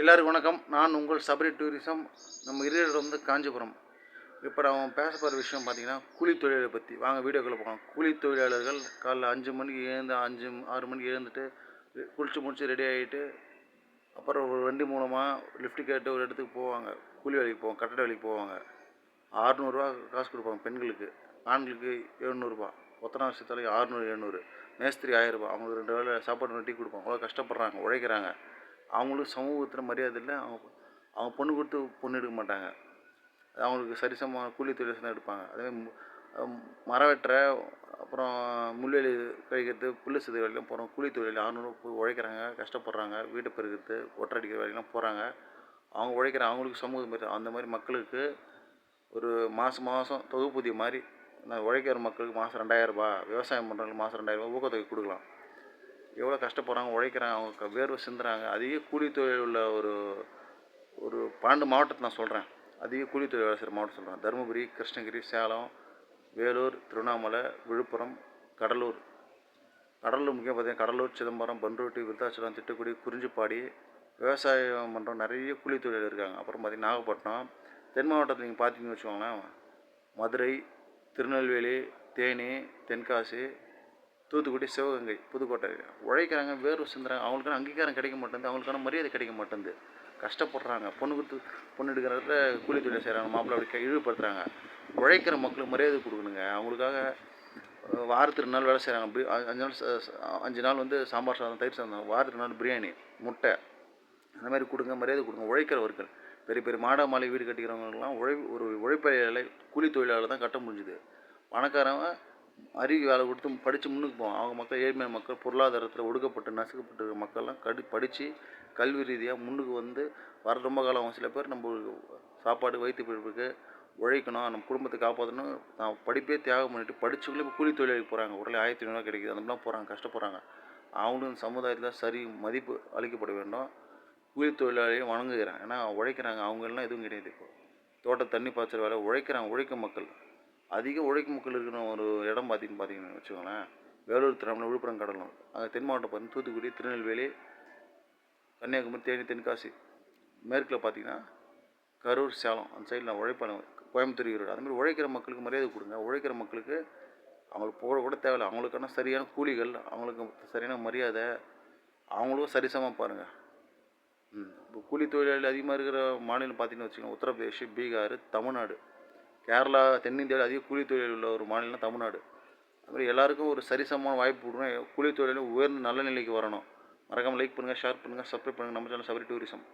எல்லாருக்கும் வணக்கம். நான் உங்கள் சபரி டூரிசம். நம்ம இருக்கிறது வந்து காஞ்சிபுரம். இப்போ நான் பேச போகிற விஷயம் பார்த்தீங்கன்னா கூலி தொழிலை பற்றி வாங்க வீடியோக்குள்ளே போகலாம் கூலி தொழிலாளர்கள் காலைல அஞ்சு மணிக்கு எழுந்து அஞ்சு ஆறு மணிக்கு எழுந்துட்டு குளிச்சு முடிச்சு ரெடி ஆகிட்டு அப்புறம் ஒரு வண்டி மூலமாக லிஃப்ட் கேட்டு ஒரு இடத்துக்கு போவாங்க. கூலி வேலைக்கு போவாங்க கட்டட வேலைக்கு போவாங்க. ஆறுநூறுவா காசு கொடுப்பாங்க பெண்களுக்கு. ஆண்களுக்கு எழுநூறுபா. ஒத்தனை வருஷத்துல ஆறுநூறு எழுநூறு. மேஸ்திரி ஆயிரரூபா அவங்களுக்கு ரெண்டு வேலை சாப்பாடு டீ கொடுப்பாங்க. அவ்வளோ கஷ்டப்படுறாங்க உழைக்கிறாங்க. அவங்களுக்கு சமூகத்தில் மரியாதை இல்லை. அவங்க அவங்க பொண்ணு கொடுத்து பொண்ணு எடுக்க மாட்டாங்க. அவங்களுக்கு சரிசமமான கூலி தொழில் தான் எடுப்பாங்க. அதே மரம் வெட்டுற அப்புறம் முள்வெளி கழிக்கிறது புல்லு சிதை வேலையெல்லாம் போகிறோம் கூலி தொழில் ஆறுநூறு போய் உழைக்கிறாங்க கஷ்டப்படுறாங்க வீட்டை பெருக்கிறது ஒற்றடிக்கிற வேலையெல்லாம் போகிறாங்க அவங்க உழைக்கிற அவங்களுக்கு சமூகம் மாதிரி அந்த மாதிரி மக்களுக்கு ஒரு மாதம் மாதம் தொகுப்பூதிய மாதிரி நான் உழைக்கிற மக்களுக்கு மாதம் ரெண்டாயிரரூபா விவசாயம் பண்ணுறவங்களுக்கு மாதம் ரெண்டாயிரரூபா ஊக்கத்தொகை கொடுக்கலாம். எவ்வளோ கஷ்டப்படுறாங்க உழைக்கிறாங்க அவங்க வேர்வை சிந்துறாங்க. அதிக கூலி தொழில் உள்ள ஒரு ஒரு பன்னெண்டு மாவட்டத்தை நான் சொல்கிறேன் அதிக கூலி தொழில் வேலை செய்கிற மாவட்டம் சொல்கிறேன் தருமபுரி கிருஷ்ணகிரி சேலம் வேலூர் திருவண்ணாமலை விழுப்புரம் கடலூர். கடலூர் முக்கியம் பார்த்தீங்கன்னா கடலூர் சிதம்பரம் பன்ருட்டி விருத்தாச்சலம் திட்டுக்குடி குறிஞ்சிப்பாடி விவசாயம் பண்ணுற நிறைய கூலி தொழில் இருக்காங்க. அப்புறம் பார்த்திங்கன்னா நாகப்பட்டினம் தென் மாவட்டத்தில் நீங்கள் பார்த்தீங்கன்னு வச்சுக்கோங்களேன் மதுரை திருநெல்வேலி தேனி தென்காசி தூத்துக்குடி சிவகங்கை புதுக்கோட்டை. உழைக்கிறாங்க வேர்வை சிந்துறாங்க. அவங்களுக்கான அங்கீகாரம் கிடைக்க மாட்டேங்குது அவங்களுக்கான மரியாதை கிடைக்க மாட்டேங்குது. கஷ்டப்படுறாங்க. பொண்ணு கொடுத்து பொண்ணு எடுக்கிற இடத்துல கூலி தொழில் செய்கிறாங்க மாப்பிள்ளை அப்படி இழிவுபடுத்துகிறாங்க உழைக்கிற மக்களுக்கு மரியாதை கொடுக்கணுங்க. அவங்களுக்காக வாரத்துக்கு நாள் வேலை செய்கிறாங்க அப்படி அஞ்சு நாள் அஞ்சு நாள் வந்து சாம்பார் சாதம் தயிர் சாதம் வாரத்துக்கு நாள் பிரியாணி முட்டை. அந்த மாதிரி கொடுங்க மரியாதை கொடுங்க. உழைக்கிறவர்கள் பெரிய பெரிய மாடை மாலை வீடு கட்டிக்கிறவங்களுக்குலாம் உழை ஒரு உழைப்பாளி கூலி தொழிலாளர் தான் கட்ட முடிஞ்சுது. பணக்காரங்க அறிவு வேலை கொடுத்து படித்து முன்னுக்கு போவோம் அவங்க மக்கள் ஏழ்மையான மக்கள் பொருளாதாரத்தில் ஒடுக்கப்பட்டு நசுக்கப்பட்டு மக்கள்லாம் கடி படித்து கல்வி ரீதியாக முன்னுக்கு வந்து வர ரொம்ப காலம் ஆகும். சில பேர் நம்ம சாப்பாடு வயிற்று பிடிப்புக்கு உழைக்கணும் நம்ம குடும்பத்தை காப்பாற்றணும் நான் படிப்பே தியாகம் பண்ணிவிட்டு படித்தவங்களே இப்போ கூலி தொழிலுக்கு போகிறாங்க உடனே ஆயிரத்தி ஐநூறுவா கிடைக்குது. அந்த மாதிரிலாம் போகிறாங்க கஷ்டப்படுறாங்க. அவங்களும் சமுதாயத்தில் சரி மதிப்பு அளிக்கப்பட வேண்டும். கூலி தொழிலாளியும் வணங்குகிறாங்க. ஏன்னா உழைக்கிறாங்க. அவங்கெல்லாம் எதுவும் கிடையாது இப்போ. தோட்ட தண்ணி பாய்ச்சல் வேலை உழைக்கிறாங்க. உழைக்கும் மக்கள். அதிக உழைக்கும் மக்கள் இருக்கிற ஒரு இடம் பார்த்திங்கன்னு பார்த்தீங்கன்னு வச்சுக்கோங்களேன். வேலூர் திருவண்ணாமலை விழுப்புரம் கடலும் அங்கே தென் மாவட்டம் பார்த்தீங்கன்னா தூத்துக்குடி திருநெல்வேலி கன்னியாகுமரி தேனி தென்காசி. மேற்கில் பார்த்தீங்கன்னா கரூர் சேலம். அந்த சைடில் நான் உழைப்பான. கோயம்புத்தூர் ஈரோடு. அதுமாதிரி உழைக்கிற மக்களுக்கு மரியாதை கொடுங்க. உழைக்கிற மக்களுக்கு அவங்களுக்கு போக கூட தேவையில்லை. அவங்களுக்கான சரியான கூலிகள் அவங்களுக்கு சரியான மரியாதை அவங்களுக்கும் சரிசமமாக பாருங்கள் இப்போ கூலி தொழிலாளி அதிகமாக இருக்கிற மாநிலம் பார்த்தீங்கன்னு வச்சுக்கோங்க. உத்தரப்பிரதேஷ் பீகார் தமிழ்நாடு. கேரளா தென்னிந்தியாவில் அதிக கூலி தொழில் உள்ள ஒரு மாநிலம் தமிழ்நாடு. அதுமாதிரி எல்லாருக்கும் ஒரு சரிசமமான வாய்ப்பு கொடுக்கணும். கூலி தொழிலும் உயர்ந்த நல்ல நிலைக்கு வரணும். மறக்காமல் லைக் பண்ணுங்கள் ஷேர் பண்ணுங்கள் சப்ஸ்கிரைப் பண்ணுங்கள் நம்ம சேனல் சபரி டூரிசம்